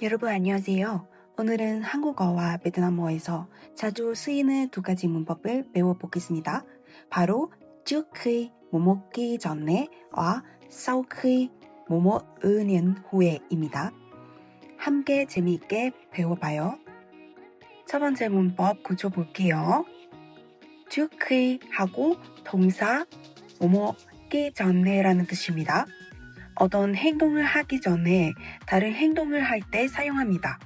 여러분 안녕하세요. 오늘은 한국어와 베트남어에서 자주 쓰이는 두 가지 문법을 배워보겠습니다. 바로 trước khi 뭐 먹기 전에와 sau khi 뭐 먹는 후에입니다. 함께 재미있게 배워봐요. 첫 번째 문법 구조 볼게요. trước khi 하고 동사 뭐 먹기 전에라는 뜻입니다. 어떤 행동을 하기 전에 다른 행동을 할 때 사용합니다.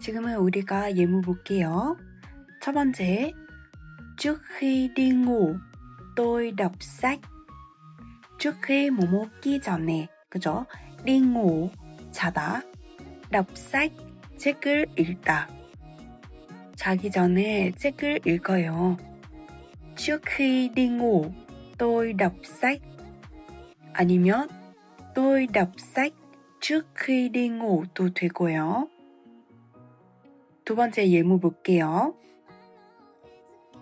지금은 우리가 예문 볼게요. 첫 번째, đọc sách. trước khi 뭐 먹기 전에, 그죠? ngủ, 자다. sách, 책을 읽다. 자기 전에 책을 읽어요. tôi đọc sách. 아니면 tôi đọc sách trước khi đi ngủ 도 되고요. 두 번째 예문 볼게요.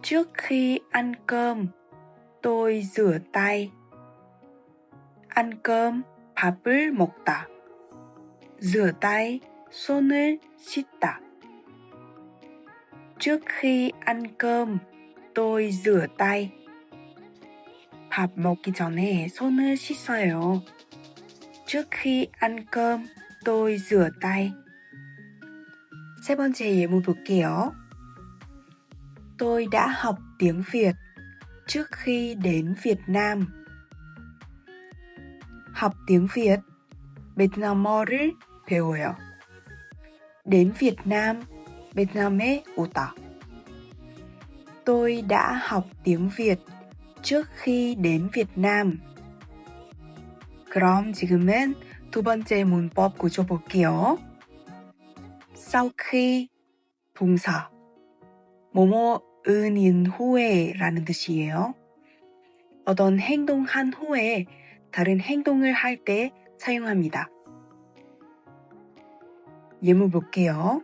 Trước khi ăn cơm, tôi rửa tay. ăn cơm, 밥을 먹다. rửa tay, 손을 씻다. Trước khi ăn cơm, tôi rửa tay. 밥 먹기 전에 손을 씻어요. trước khi ăn cơm, tôi rửa tay. 세 번째 예문 볼게요. Tôi đã học tiếng Việt trước khi đến Việt Nam. học tiếng Việt, 베트남어를 배워요. đến Việt Nam, 베트남에 오다. Tôi đã học tiếng Việt trước khi đến Việt Nam. 그럼 지금은 두 번째 문법 구조 볼게요. sau khi 동사 뭐뭐은인 후에라는 뜻이에요. 어떤 행동한 후에 다른 행동을 할 때 사용합니다. 예문 볼게요.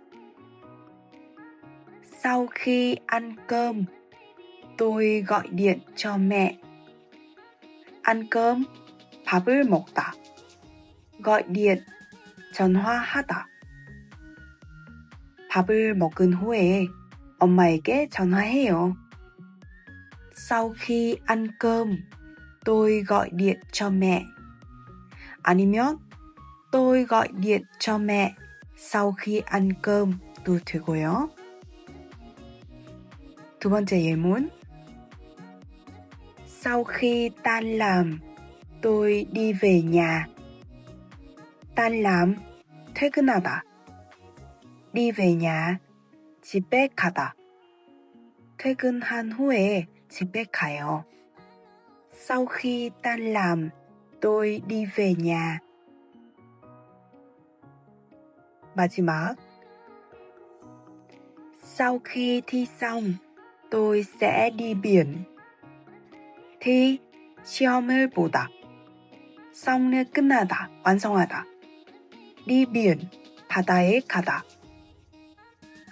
Sau khi tôi gọi điện cho mẹ. ăn cơm, 밥을 먹다. gọi điện, 전화하다. 밥을 먹은 후에 엄마에게 전화해요. Sau khi ăn cơm, tôi gọi điện cho mẹ. 아니면 tôi gọi điện cho mẹ sau khi ăn cơm 도 되고요. 두 번째 예문. Sau khi tan làm, tôi đi về nhà. tan làm, 퇴근하다. đi về nhà, 집에 가다. 퇴근한 후에 집에 가요. Sau khi tan làm, tôi đi về nhà. 마지막. Sau khi thi xong, tôi sẽ đi biển. Thi, 시험을 보다. 성을 끝나다, 완성하다. biển, 바다에 가다.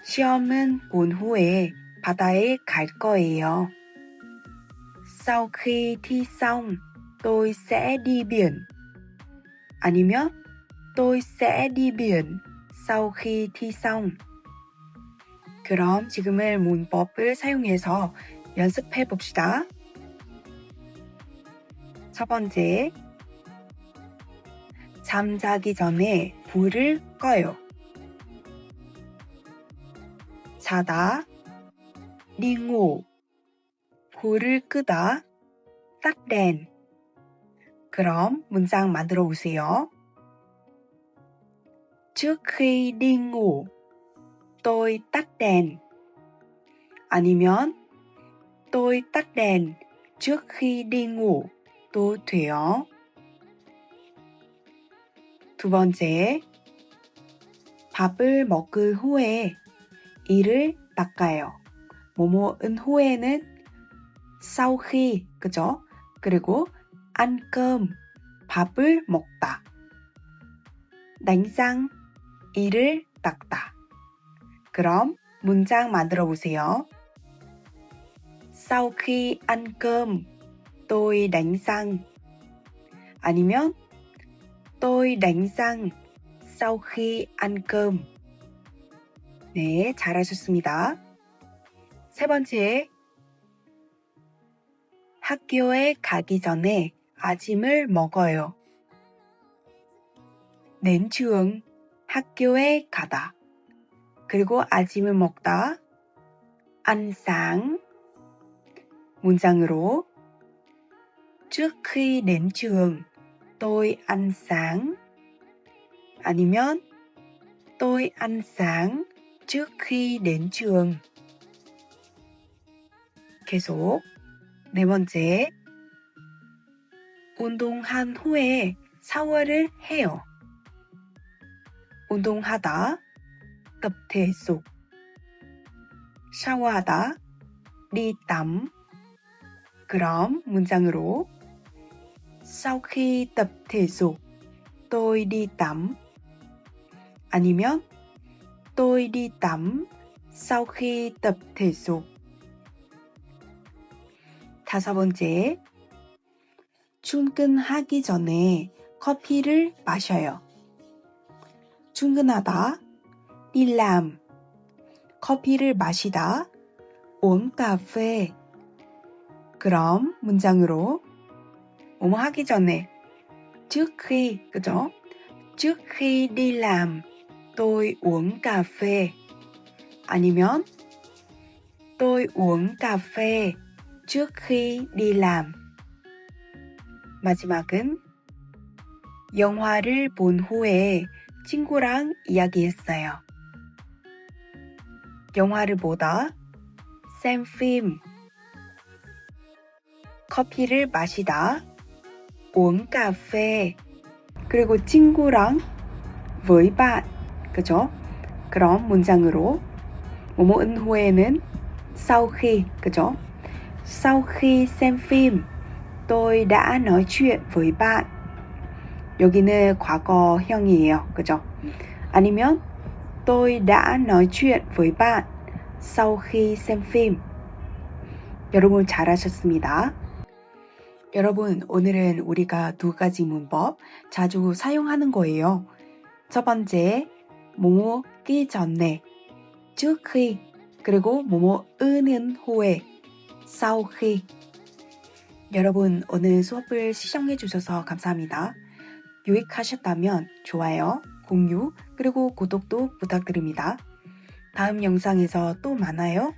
시험은 본 후에 바다에 갈 거예요. Sau khi thi xong. 아니면 tôi sẽ đi biển sau. 그럼 지금의 문법을 사용해서 연습해 봅시다. 첫 번째, 잠자기 전에 불을 꺼요. 자다, 링오, 불을 끄다, đèn. 그럼 문장 만들어 보세요. Ngủ, tôi tắt đèn. 아니면 trước khi đi ngủ 도 돼요. 두 번째, 밥을 먹을 후에 이를 닦아요. 뭐뭐은 후에는 sau 그죠? 그리고 cơm, 밥을 먹다. răng, 이를 닦다. 그럼 문장 만들어 보세요. Sau khi tôi đánh răng. 아니면 tôi đánh răng sau khi ăn cơm. 네, 잘하셨습니다. 세 번째, 학교에 가기 전에 아침을 먹어요. 낸 trường, 학교에 가다. 그리고 아침을 먹다. sáng. 문장으로 trước khi đến trường, tôi ăn sáng. 아니면 tôi ăn sáng trước khi đến trường. 계속. 네 번째. 운동한 후에 샤워를 해요. 운동하다, tập thể dục. 샤워하다, đi tắm. 그럼 문장으로 sau khi tập thể dục, tôi đi tắm. 아니면 tôi đi tắm sau khi tập thể dục. 다섯 번째, 출근하기 전에 커피를 마셔요. 출근하다, đi làm. 커피를 마시다, cà phê. 그럼 문장으로 뭐뭐 하기 전에 trước khi 그죠? trước khi đi làm tôi uống cà phê 아니면 tôi uống cà phê trước khi đi làm 마지막은 영화를 본 후에 친구랑 이야기했어요. 영화를 보다 xem phim 커피를 마시다 uống cà phê 그리고 친구랑 với bạn 그죠? 그럼 문장으로 뭐뭐은 후에는 sau khi 그죠? Sau khi xem phim tôi đã nói chuyện với bạn 여기는 과거형이에요 그죠? 아니면 tôi đã nói chuyện với bạn sau khi xem phim 여러분 잘하셨습니다. 여러분, 오늘은 우리가 두 가지 문법 자주 사용하는 거예요. 첫 번째, 뭐뭐 끼 전에, khi, 그리고 뭐뭐 으는 후에, khi. 여러분, 오늘 수업을 시청해 주셔서 감사합니다. 유익하셨다면 좋아요, 공유, 그리고 구독도 부탁드립니다. 다음 영상에서 또 만나요.